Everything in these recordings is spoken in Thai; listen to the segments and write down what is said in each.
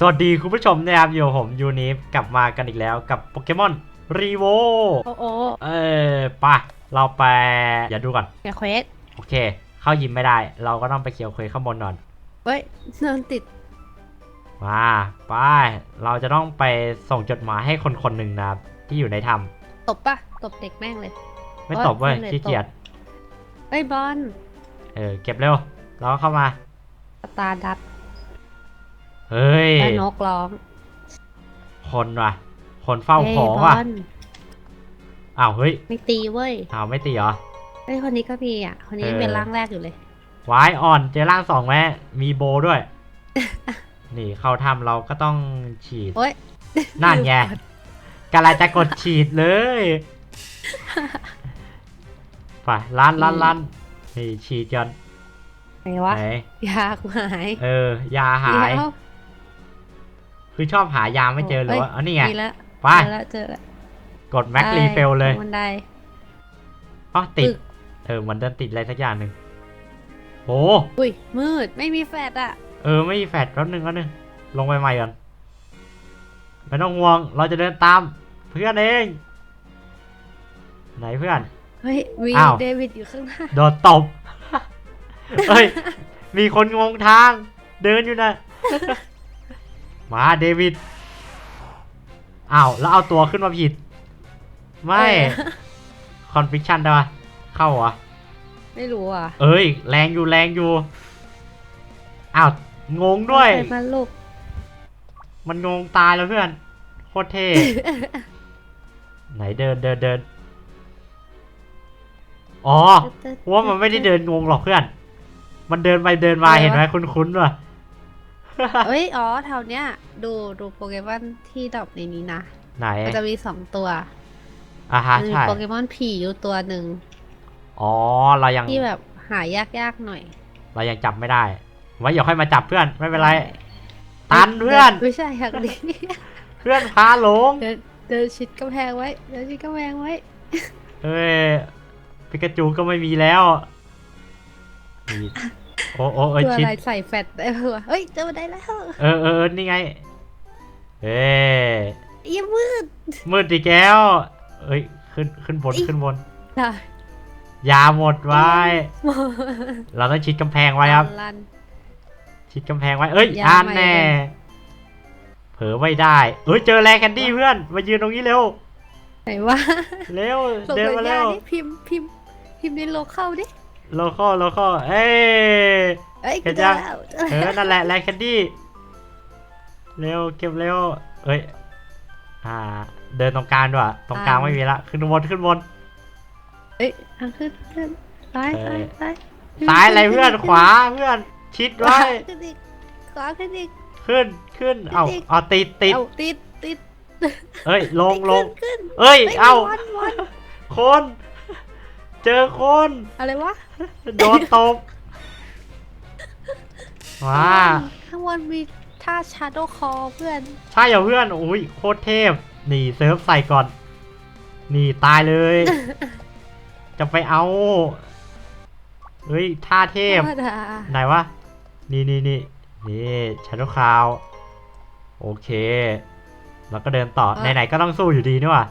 สวัสดีคุณผู้ชมนะครับอยู่กับผมยูนิฟกลับมากันอีกแล้วกับโปเกมอนรีโวโอ้โอ้เออไปะเราไปอย่าดูก่อนแกเควสโอเค เข้ายิมไม่ได้ เราก็ต้องไปเคียวเควสข้างบนก่อนเฮ้ยเนินติดมาไปเราจะต้องไปส่งจดหมายให้คนคนหนึ่งนะครับที่อยู่ในถ้ตบปะตบเด็กแม่งเลยำไม่ตบเว้ยโอ๊ยขี้เกียจเฮ้ยบอลเออเก็บเร็วเราก็เข้ามา สตาร์ดัต เฮ้ยได้นกร้อง คนว่ะ คนเฝ้าฮ้ยของบว่ะอลอ้าวเฮ้ยไม่ตีเว้ยอ้าวไม่ตีเหรอ เฮ้ยคนนี้ก็มีอะ คนนี้เออ เป็นร่างแรกอยู่เลยวายอ่อนเจอร่างสองแม่มีโบด้วย นี่เข้าถ้ำเราก็ต้องฉีด โอ๊ยนั่นไงกำลังจะกดฉีดเลย ไปลันลันลันนี่ฉีดกันไหนวะไหนยากูหายเออ ยาหาย เดี๋ว คือชอบหายาไม่เจอหรือว่าเอ้ยอันนี้ไงมีแล้วไปเจอแล้วเจอแล้วกดแม็กรีเฟลเลยบันไดอ๋อติดปึ๊กเออมันเดินติดอะไรสักอย่างหนึ่งโอ้อุ้ยมืดไม่มีแฟลชอะ เออไม่มีแฟดแป๊บนึงแป๊บนึงลงไปใหม่ก่อนไม่ต้องห่วงเราจะเดินตาม เพื่อนเอง ไหนเพื่อน เฮ้ยวีอ้าวเดวิดอยู่ข้างหน้าโดนตบ เฮ้ย มีคนงงทาง เดินอยู่นะ มาเดวิดอ้าวแล้วเอาตัวขึ้นมาผิด ไม่คอนฟิคชันได้ปะเข้าเหรอไม่รู้อะ เอ้ย แรงอยู่แรงอยู่อ้าวงงด้วยใครมาลูกมันงงตายแล้วเพื่อนโคตรเท่ไหนเดินเดินเดินอ๋อว่ามันไม่ได้เดินงงหรอกเพื่อน มันเดินไปเดินมาอะไรวะเห็นไหมคุ้นๆว่ะ เอ้ย อ๋อแถวเนี้ย ดูดูโปเกมอนที่ดอกในนี้นะ ไหนมันจะมีสองตัวอะฮะมันมีใช่โปเกมอนผีอยู่ตัวหนึ่งอ๋อ เรายังที่แบบหายากๆหน่อย เรายังจับไม่ได้ ไว้เดี๋ยวค่อยมาจับเพื่อนไม่เป็นไร ตันเพื่อน ไม่ใช่อย่างนี้เพื่อนพาหลง เดินเดินชิดกำแพงไว้ เดินชิดกำแพงไว้ เอ้ย ปิกาจูก็ไม่มีแล้วนี่ โอ้โอ้เอ้ยตัวชิดอะไรใส่แฟตได้ปะวะเฮ้ยเจอมาได้แล้วเออเออเออนี่ไงเอ้ยอย่ามืดมืดอีกแล้วเอ้ยขึ้นขึ้นบนอิ๊ะขึ้นบนได้ยาหมดไว้ เราต้องชิดกำแพงไว้ครับ ลัน ชิดกำแพงไว้ เอ้ยยาอ่านใหม่ แน่เลยเผลอไม่ได้ เอ้ยเจอแลแคนดี้เพื่อน มายืนตรงนี้เร็ว ไหนวะเร็ว ส่งเดินสัญมาญาเร็ณวดิพิมพ์พิมพ์พิมพ์ในโลเข้าดิ โลคอลโลคอลเอ้ยเอ้ยเห็นเจยัองแล้วเจอเอแล้วอนั่นแหละแลแคนดี้เร็วเก็บเร็วเอ้ยอ่า เดินตรงกลางด้วยตรงกลางไม่มีละขึ้นบนขึ้นบนเอ้ยทางขึ้นขึ้นซ้ายเอ้ซ้ายยซ้ายซ้ายอะไรเพื่อนขวาเพื่อนชิดขวาไว้ขึ้นอีกขวาขึ้นอีกขึ้นขึ้นเอาอีกเอาติดติดเอาติดติดเอ้ยลงลงขึ้นเอ้ยขึ้นเอาวันวันคน เจอคนอะไรวะ โดนตบ ว้า ข้างบนมีท่าชาร์โดคอเพื่อน ใช่เหรอเพื่อน อุ้ยโคตรเทพ นี่เซิร์ฟใส่ก่อน นี่ตายเลย จะไปเอา เฮ้ยท่าเทพธรรมดาไหนวะ นี่นี่นี่นี่ชาร์โดคาว โอเคแล้วก็เดินต่อ ไหนๆก็ต้องสู้อยู่ดีนี่ว่ะ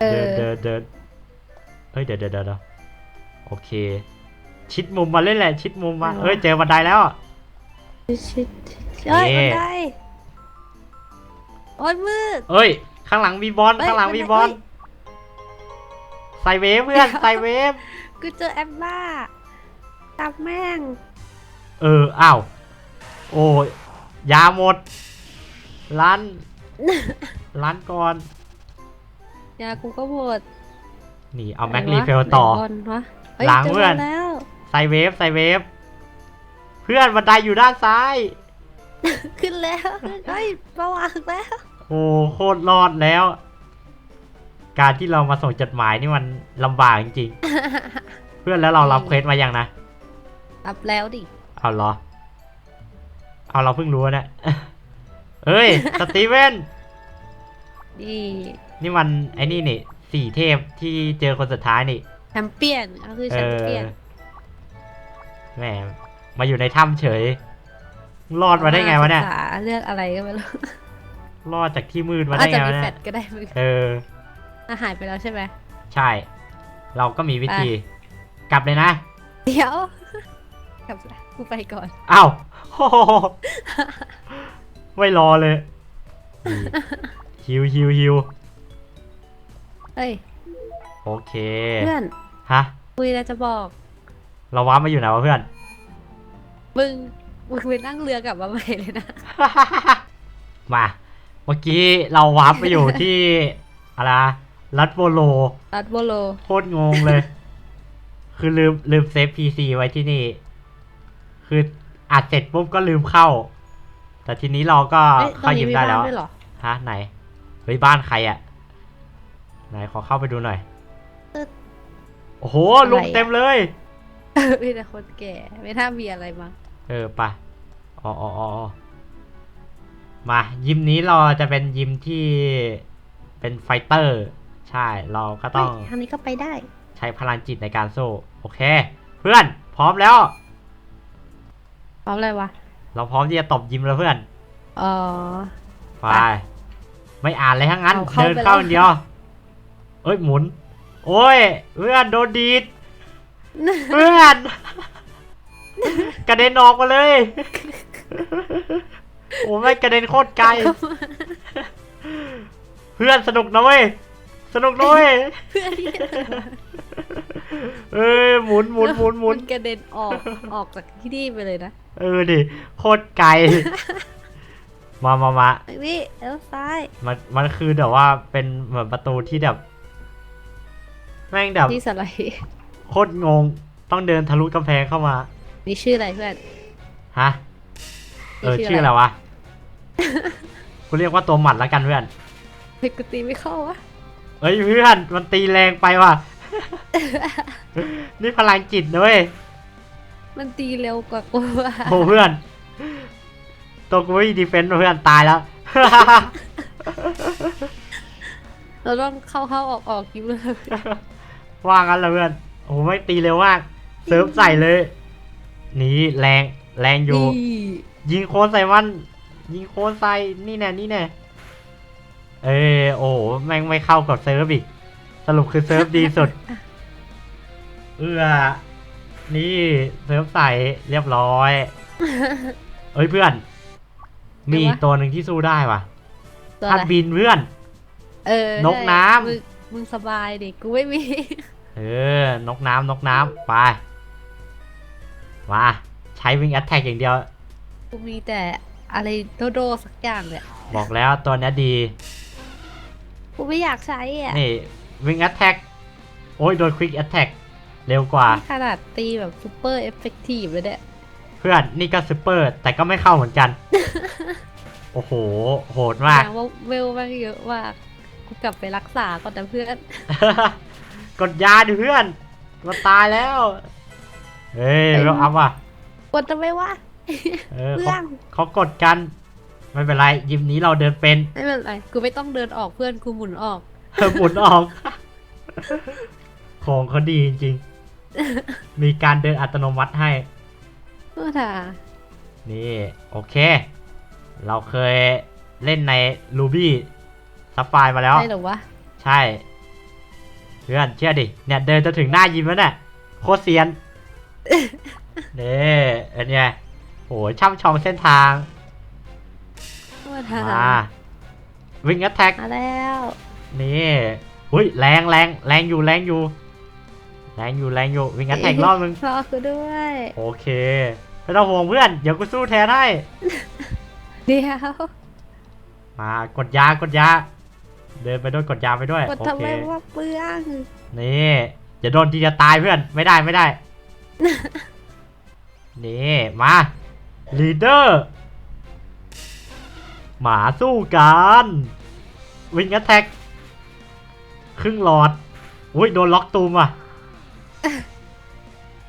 เอเดิอนเดินเดิน เฮ้ยเดี๋ยวเดี๋ยวเดี๋ยวเดี๋ยวโอเค ชิดมุมมาเล่นแหละชิดมุมมาเอ้ยเจอบันไดแล้ว ชิดเอ้ยนี่บันไดโอ้ยมืดเอ้ย ข้างหลังมีบอลเอ้ยข้างหลังมีบันไดบอลเอ้ยใส่เวฟเพื่อนใส่เวฟกูเจอแอมบ้าตับแม่ง เอออ้าวโอ้ยยาหมดร้านร้านก่อนยากูก็หมด นี่เอาแม็กไหนรีวะเฟลต่อไหนบอลวะฮ้ยหลังจเพื่อนแล้วใส่เวฟใส่เวฟ เพื่อนบันไดอยู่ด้านซ้าย ขึ้นแล้วเฮ้ยประวังแล้ว โอ้โคตรรอดแล้ว การที่เรามาส่งจดหมายนี่มันลำบากจริงๆ เพื่อนแล้วเรารับเควสมายังนะ รับแล้วดิ เอาเหรอ เอาเราเพิ่งรู้เนี่ยเอ้ย สตีเวนนี่นี่มันไอ้นี่นี่ สี่เทพที่เจอคนสุดท้ายนี่แชมเปี้ยนก็คือเอแชมอเปี้ยนแหมมาอยู่ในถ้ำเฉย รอดมาได้ไงวะเนี่ยศึกษาเรื่องอะไรก็ไม่รู้รอดจากที่มืดมาอาจได้จะไงมีวะแฟเนี่ยดก็ได้มึงเอออะหายไปแล้วใช่ไหมใช่ เราก็มีวิธี กลับเลยนะ เดี๋ยวกลับละกูไปก่อนอ้าวโอ้โหไม่รอเลยฮิวฮิวฮิว เฮ้ย โอเค เพื่อน ฮะ คุยแล้วจะบอก เราว้าร์ปมาอยู่ไหนวะเพื่อน มึง มึงไปนั่งเรือกลับมาใหม่เลยนะ มา เมื่อกี้เราวาร์ปไปอยู่ที่ อะไรนะรัดโบโล รัดโบโล โคตรงงเลย คือลืมลืมเซฟพีซีไว้ที่นี่ คืออัดเสร็จปุ๊บก็ลืมเข้า แต่ทีนี้เราก็เอ้ยตรเข้างยินี้มมีได้บ้าแล้นวด้วยเหรอฮะไหน เฮ้ยบ้านใครอะ ไหนขอเข้าไปดูหน่อยตึ๊ดโอ้โหลุมเต็มเลย มีแต่คนแก่ ไม่น่ามีอะไรมา เออไปะอ๋ออ๋ออ๋ออ๋อมา ยิมนี้เราจะเป็นยิมที่เป็นไฟเตอร์ ใช่ เราก็ต้องเฮ้ยทางนี้ก็ไปได้ ใช้พลังจิตในการสู้ โอเค เพื่อน พร้อมแล้ว พร้อมอะไรวะ เราพร้อมที่จะตบยิมแล้วเพื่อน อ๋อ ไป ไม่อ่านเลยทั้งนั้นเอาเข้าเดินไปเข้าแล้วอย่างเดียว เอ้ยหมุน โอ้ยเพื่อนโดนดีดเพื่อนกระเด็นออกมาเลยโอ้ไม่งกระเด็นโคตรไกล เพื่อนสนุกนะเว้ยสนุกนะเว้ยเพื่อนที่เอ้ยหมุนหมุนหมุนหมุนกระเด็นออกออกจากที่นี่ไปเลยนะเออดิโคตรไกลมามามานี่เลี้ยวซ้าย มัน มันคือแบบว่าเป็นเหมือนประตูที่แบบ แม่งแบบที่สไลด์โคตรงง ต้องเดินทะลุกำแพงเข้ามา นี่ชื่ออะไรเพื่อน ฮะ เออ นี่ชื่ชื่อออะอะไรไรวะ กูเรียกว่าตัวหมัดแล้วกันเพื่อน เฮ้ยกูตีไม่เข้าวะเอ้ยเพื่อนมันตีแรงไปว่ะ นี่พลังจิตนะเว้ย มันตีเร็วกว่ากูอะโอ้เพื่อน ตัวกูไม่มีดีเฟนต์เพื่อนตายแล้ว เราต้องเข้าเข้าออกออกยิ้มเลย ว่างั้นเหรอเพื่อนโอ้ไม่ตีเร็วมากเซิร์ฟใส่เลย นี่แรงแรงอยู่นี่ยิงโค้นใส่มัน ยิงโค้นใส่นี่แน่นี่แน่เอ้ยโอ้โหแม่งไม่เข้ากับเซิร์ฟอีก สรุปคือเซิร์ฟดีสุด เอื้อนี่เซิร์ฟใส่เรียบร้อยเอ้ยเพื่อน มีอีกตัวหนึ่งที่สู้ได้ว่ะตัวพัอะดไรบินเพื่อน เออนกน้ำ มึงมึงสบายดิ กูไม่มี เออ นกน้ำนกน้ำไป มา ใช้วิ่งแอตแทกอย่างเดียว กูมีแต่อะไรโดโดสักอย่างเลยบอกแล้วตัวเนี้ยดี กูไม่อยากใช้อะนี่วิ่งแอตแทกโอ้ยโดนควิกแอตแทกเร็วกว่า นี่ขนาดตีแบบซูเปอร์เอฟเฟกตีฟเลยเนี่ยเพื่อนนี่ก็ซูเปอร์ แต่ก็ไม่เข้าเหมือนกัน โอ้โห โหดมาก แสดงว่าเวลมันเยอะมาก กูกลับไปรักษาก่อนนะเพื่อน กดยาดิเพื่อนมันตายแล้ว เฮ้ยเต็มเราอัพอะกดจะไม่ว่าเออเพื่เขาอนเขากดกัน ไม่เป็นไร ยิมนี้เราเดินเป็นไม่เป็นไรกูไม่ต้องเดินออกเพื่อนกูหมุนออกหมุนออก ของเขาดีจริงๆ มีการเดินอัตโนมัติให้เมื่อถ่านี่ โอเค เราเคยเล่นใน Ruby ซับไฟมาแล้ว ใช่หรอวะ ใช่เพื่อนเชื่อดิเนี่ยเดินจะถึงหน้ายิมแล้วเนี่ยโคตรเซียนนี่อันเนี้ยโหช่ำชองเส้นทางเมื่อถ่ามาวิ่งแอตแทกมาแล้วนี่หุ้ยแรงแรงแรงอยู่แรงอยู่แรงอยู่แรงอยู่วิ่งแอตแทกรอบนึงรอกูด้วยโอเคไม่ต้องห่วงเพื่อนเดี๋ยวกูสู้แทนให้เดี๋ยวมากดยากดยา เดินไปด้วยกดยาไปด้วยกดโอทำเคไมว่าเปลือง นี่อย่าโดนทีจะตายเพื่อนไม่ได้ไม่ได้ นี่มาลีดเดอร์หมาสู้กันวิ่งแอตแทกครึ่งหลอดอุ้ยโดนล็อกตูมอะ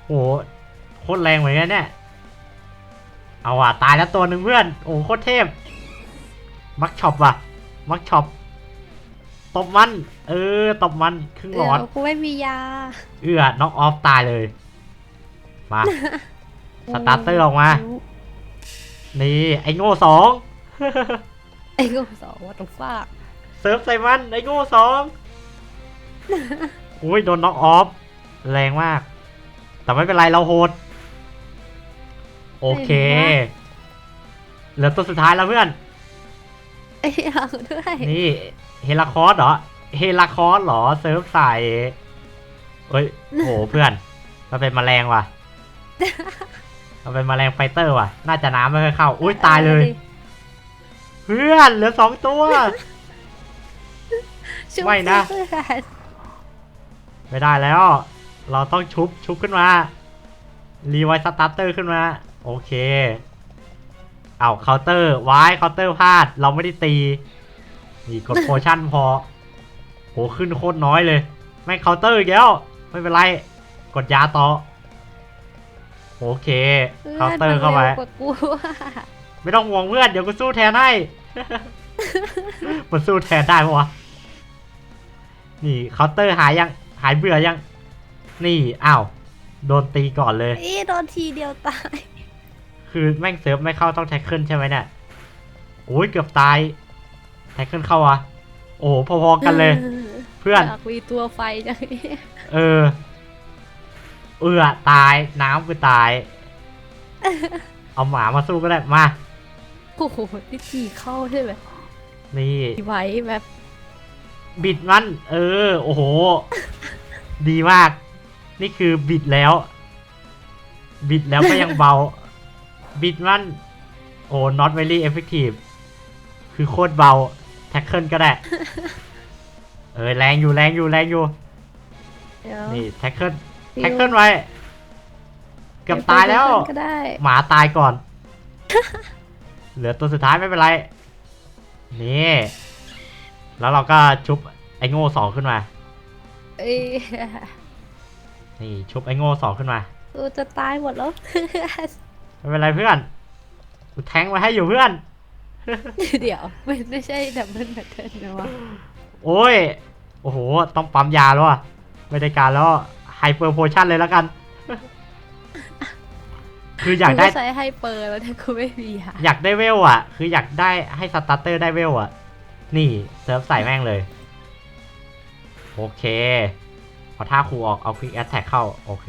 โอ้โหโคตรแรงเหมือนกันเนี่ยเอาว่ะตายแล้วตัวหนึ่งเพื่อน โอ้โหโคตรเทพ มักช็อปว่ะ มักช็อป ตบมัน เออตบมันครึ่งหลเดี๋ยอวดกูไม่มียา เอื้อน็อกออฟตายเลย มาสตาร์เตอร์ออกมา นี่ ไอ้โง่สองไอ้ก็สองวัตถุฟากเซิร์ฟใส่มัน ไอ้โง่สองอุ้ยโดนน็อกออฟ แรงมาก แต่ไม่เป็นไรเราโหด โอเค เหลือตัวสุดท้ายแล้วเพื่อน ไอ้เอาด้วยนี่เฮลาคอสเหรอ เฮลาคอสเหรอเซิร์ฟใส่เอ้ยโหเพื่อนมันเป็นแมลงว่ะมันเป็นแมลงไฟเตอร์ว่ะ น่าจะน้ำไม่ค่อยเข้า อุ้ยตายเลย เพื่อนเหลือสองตัวชุบไม่นะเพื่อนไม่ได้แล้ว เราต้องชุบชุบขึ้นมา รีไวซ์สตาร์เตอร์ขึ้นมา โอเค เอาเคาน์เตอร์ไว้เคาน์เตอร์พลาด เราไม่ได้ตี นี่กดโพชั่นพอ โหขึ้นโคตรน้อยเลย ไม่เคาน์เตอร์อีกแล้ว ไม่เป็นไร กดยาต่อ โอเคเคาน์เตอร์เข้าไปพื่อนมันร็วกว่ากูอะไม่ต้องห่วงเพื่อน เดี๋ยวกูสู้แทนให้มันสู้แทนได้ปะวะ นี่เคาน์เตอร์หายยัง หายเบื่อยัง นี่ อ้าว โดนตีก่อนเลยอีโดนทีเดียวตาย คือแม่งเซิร์ฟไม่เข้าต้องแท็กเกิลใช่ไหมเนี่ยโอ้ยเกือบตาย แท็กเกิลเข้าวะโอ้โหพอๆกันเลย เพื่อนอยากมีตัวไฟจังเลยเออ เอือตายน้ำคือตาย เอาหมามาสู้ก็ได้มา โอ้โหนี่ทีเข้าใช่ไหมนี่ไว้แบบ บิดมัน เออ โอ้โห ดีมาก นี่คือบิดแล้ว บิดแล้วก็ยังเบา บิดมัน โอ้ not very effective คือโคตรเบา แท็กเกิลก็ได้ เออ แรงอยู่แรงอยู่แรงอยู่ เดี๋ยวนี่ แท็กเกิลฟิวแท็กเกิลไว้ เกือบตายแล้ว ก็ได้ หมาตายก่อน เหลือตัวสุดท้ายไม่เป็นไร นี่ แล้วเราก็ชุบไอ้โง่สองขึ้นมา เอ้ยนี่ชุบไอ้โง่สองขึ้นมา กูจะตายหมดแล้ว ไม่เป็นไรเพื่อนกูแทงไว้ให้อยู่เพื่อน เดี๋ยวมันไม่ใช่ดับเบิลแพทเทิร์นนะวะโอ้ย โอ้โห ต้องปั๊มยาแล้วอะไม่ได้การแล้วไฮเปอร์โพชั่นเลยแล้วกัน คืออยากได้ใช้ไฮเปอร์แล้วแต่กูไม่มีอะอยากได้เวลอะคืออยากได้ให้สตาร์เตอร์ได้เวลอะนี่เซิร์ฟใส่แม่งเลย โอเค พอท่าครูออกเอาควิกแอตแทกเข้า โอเค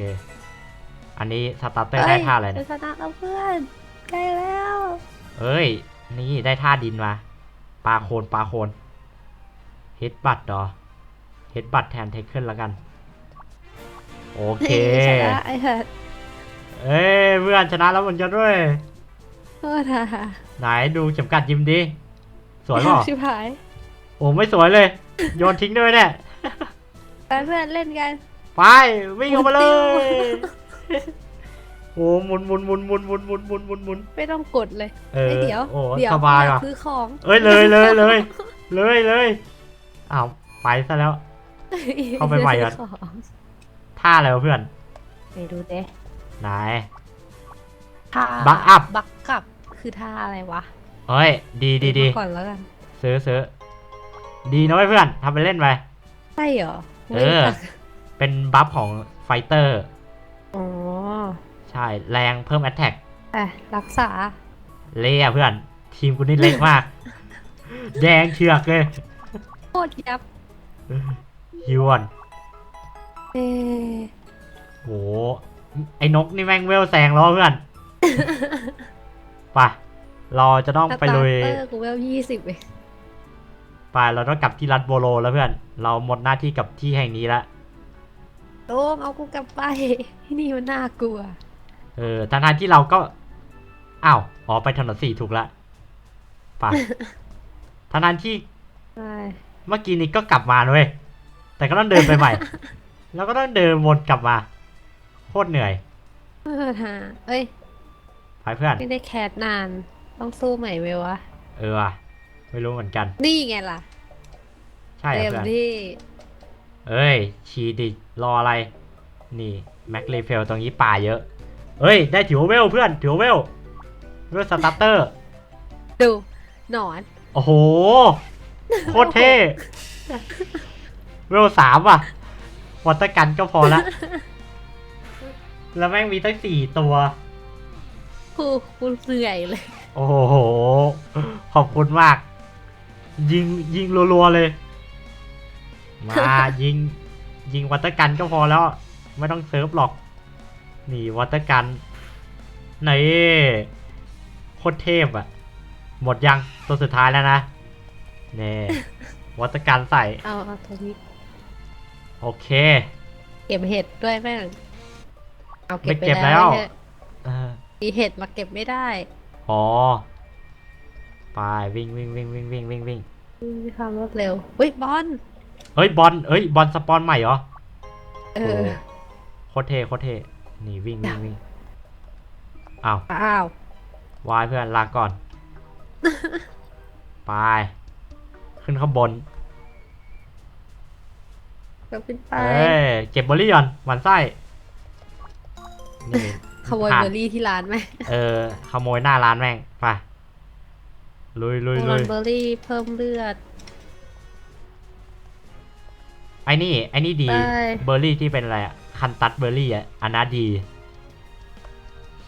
อันนี้สตาร์เตอร์ได้ท่าอะไรจะเนี่ยชนะแล้วเพื่อนใกล้แล้ว เอ้ย นี่ได้ท่าดินมาปลาโคนปลาโคนเฮดบัตดอเฮดบัตแทนเทคเกิลแล้วกัน โอเคชนะไอ้เหี้ยเอ้ยเพื่อนชนะแล้วเหมือนกันด้วยโทษนะไหนดูเข็มกัดยิมดิ สวยเปล่าชิบหาย โอ้ไม่สวยเลย โยนทิ้งด้วยเนี่ยไปเพื่อนเล่นกัน ไป วิ่งออกมาเลติ้ย โอ้หมุนหมุนหมุนหมุนหมุนหมุนหมุนหมุนหมุนไม่ต้องกดเลยเออเอ้ยเดี๋ยว โอ้เดี๋ยวสบายอว่ะซื้อของเอ้ยเลยเลยเลยเลยเลยอ้าวไปซะแล้ว เข้าไปใหม่ก่อน ซื้ของท่าอะไรวะเพื่อนไปดูเด้ไหน ท่าบัคอัพ บักกลับคือท่าอะไรวะเอ้ย ดีดีดีมาก่อนแล้วกันซื้อซื้อดีนะเว้ยเพื่อนทำไปเล่นไป ใช่เหรอเออเป็นบัฟของไฟเตอร์ อ๋อใช่ แรงเพิ่มแอตแทกอะรักษา เละอะเพื่อน ทีมกูนี่เละมาก แดงเชือกเลยโคตรยับฮิวอนเอ๊ะโหไอ้นกนี่แม่งเวลแซงแล้วเพื่อน ไป เราจะต้องไปลุยสตาร์เตอร์กูเวลยี่สิบเองไปเราต้องกลับที่รัฐโบโลแล้วเพื่อน เราหมดหน้าที่กับที่แห่งนี้แล้วโต้งเอากูกลับไปที่นี่มันน่ากลัว เออทางทางๆที่เราก็ อ้าว อ๋อ ไปถนนสี่ถูกละไปทางทางๆที่ใช่เมื่อกี้นี้ก็กลับมาเว้ยแต่ก็ต้องเดินไปใหม่ แล้วก็ต้องเดินวนกลับมา โคตรเหนื่อย เออฮะเอ้ยไปเพื่อน ไม่ได้แคสนาน ต้องสู้ใหม่เวลวะ เออว่ะไม่รู้เหมือนกัน นี่ไงล่ะ ใช่เหรเต็อมเพื่อน ที่ เอ้ย ชีดิรออะไร นี่แม็กเลเฟลตรงนี้ป่าเยอะ เอ้ย ได้ถือว่าเวลเพื่อนถือว่าเวลเวลสตาร์เตอร์ ดูหนอน โอ้โห โคตรเท่ เวลสามว่ะวอเตอร์กันก็พอละ แล้วแม่งมีตั้งสี่ตัวกูกูเหนื่อยเลย โอ้โห ขอบคุณมาก ยิงยิงรัวๆเลย มายิงยิงวัตเตอร์กันก็พอแล้ว ไม่ต้องเซิร์ฟหรอก นี่วัตเตอร์กันนี่โคตรเทพอะหมดยังตัวสุดท้ายแล้วนะเน่วัตเตอร์กันใส่เอาเอาตัวนี้โอเค เก็บเห็ดด้วยแม่งเอาเก็บไม่ไปเก็บแล้วแล้วไอ้เหี้ยเออมีเห็ดมาเก็บไม่ได้อ๋อไปวิ่งวิ่งวิ่งวิ่งวิ่งวิ่งวิ่งมีความรวดเร็วเฮ้ยบอล เฮ้ยบอลเฮ้ยบอลสปอนใหม่เหรอเอโอ้อโคตรเท่โคตรเท่นี่วิ่งวิ่งวิ่งอ้าวอ้าววายเพื่อนลาก่อน ไป ขึ้นข้างบนก็ขึ้นไป เอ้ยเก็บเบอร์รี่ก่อนหวันไส้นี่ขโมยผ่านเบอร์รี่ที่ร้านไหมเออ ขโมยหน้าร้านแม่ง ไป ลุยลุยโรลุนยเบอร์รี่เพิ่มเลือด อ้นี่ไอ้นี่ดี ได้ เบอร์รี่ที่เป็นอะไรอะคันตัดเบอร์รี่อะอันนั้นดี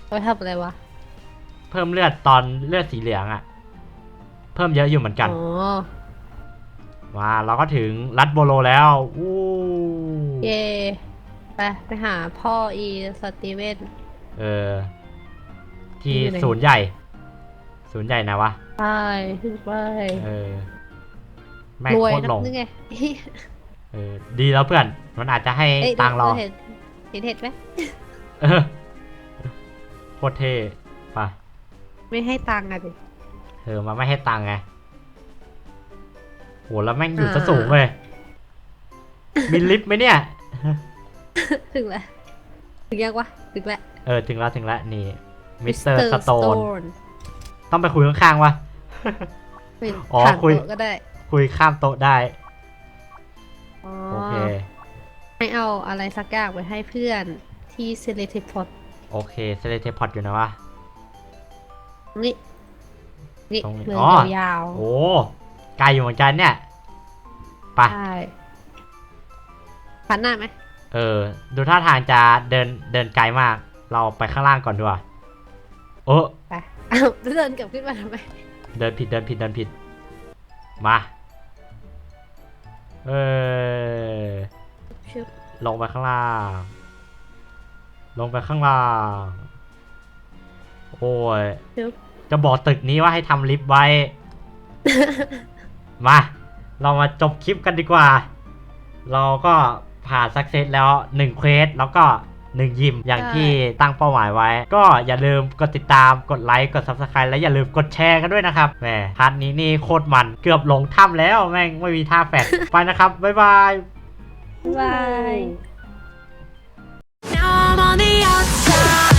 เอาไปทำอะไรวะเพิ่มเลือดตอนเลือดสีเหลืองอะเพิ่มเยอะอยู่เหมือนกัน อ๋อมาเราก็ถึงรัดโบโลแล้วอู้เย่ไปไปหาพ่ออีสตีเวน เออ ที่อยู่ไหน ศูนย์ใหญ่ ศูนย์ใหญ่นะวะ ไปขึ้นไปเออแม่งรวยโคตรนัหลกงนึงไง เออดีแล้วเพื่อน มันอาจจะให้เอ้ยตังค์เราเห็นเห็นเห็ดไหมเออโคตรเท่ไปไม่ให้ตังค์อะดิ เออมาไม่ให้ตังค์ไงโหแล้วแม่งอยู่อ่าซะสูงเลยมีลิฟต์ไหมเนี่ย ถึงแล้ว ถึงยังวะ ถึงแล้ว เออ ถึงแล้วถึงแล้วนี่มิสเตอร์ Mr. สโตน Stone ต้องไปคุยข้างๆวะไม่อ๋อผ่านคุยโต๊ะก็ได้ คุยข้ามโต๊ะได้ อ๋อโอเคให้เอาอะไรสักอย่างไปให้เพื่อนที่เซเลติพอดโอเคเซเลเทพอดอยู่นะวะ นี่ นี่ตรงนี้เมืออ๋องยาวโอ้ไกลอยู่เหมือนกันเนี่ย ไป ๆใช่ผ่านหน้าไหมเออ ดูท่าทางจะเดินเดินไกลมาก เราไปข้างล่างก่อนดีกว่าโอ้ไปอ้าวแล้วเดินกลับขึ้นมาทำไม เดินผิดเดินผิดเดินผิด มา เออชุบลงไปข้างล่าง ลงไปข้างล่าง โอ้ยชุบจะบอกตึกนี้ว่าให้ทำลิฟต์ไว้ มา เรามาจบคลิปกันดีกว่า เราก็ผ่านสักเซสแล้ว1เควสแล้วก็ 1 ยิม อย่างที่ตั้งเป้าหมายไว้ ก็อย่าลืมกดติดตามกดไลค์กด Subscribe และอย่าลืมกดแชร์กันด้วยนะครับแหมพาร์ทนี้นี่โคตรมันเกือบหลงถ้ำแล้วแม่งไม่มีท่าแฟดไปนะครับบ๊ายบายบาย Now I'm on the outside.